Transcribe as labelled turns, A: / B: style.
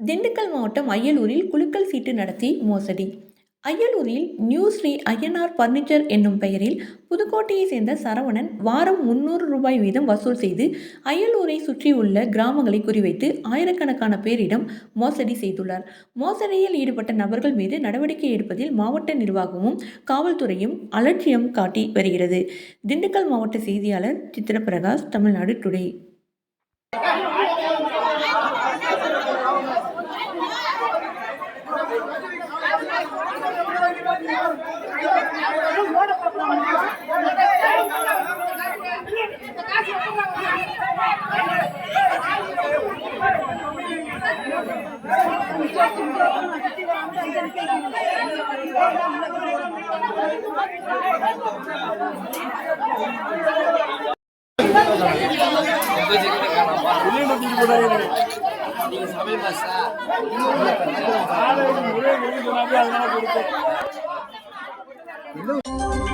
A: திண்டுக்கல் மாவட்டம் அய்யலூரில் குலுக்கல் சீட்டு நடத்தி மோசடி. அய்யலூரில் நியூ ஸ்ரீ ஐயனார் பர்னிச்சர் என்னும் பெயரில் புதுக்கோட்டையைச் சேர்ந்த சரவணன் வாரம் முன்னூறு ரூபாய் வீதம் வசூல் செய்து அய்யலூரை சுற்றியுள்ள கிராமங்களை குறிவைத்து ஆயிரக்கணக்கான பேரிடம் மோசடி செய்துள்ளார். மோசடியில் ஈடுபட்ட நபர்கள் மீது நடவடிக்கை எடுப்பதில் மாவட்ட நிர்வாகமும் காவல்துறையும் அலட்சியம் காட்டி வருகிறது. திண்டுக்கல் மாவட்ட செய்தியாளர் சித்திரபிரகாஷ் தமிழ்நாடு டுடே.
B: நீங்க சமையல் மாஸ்டா
C: அதனால கொடுத்தேன் 你弄。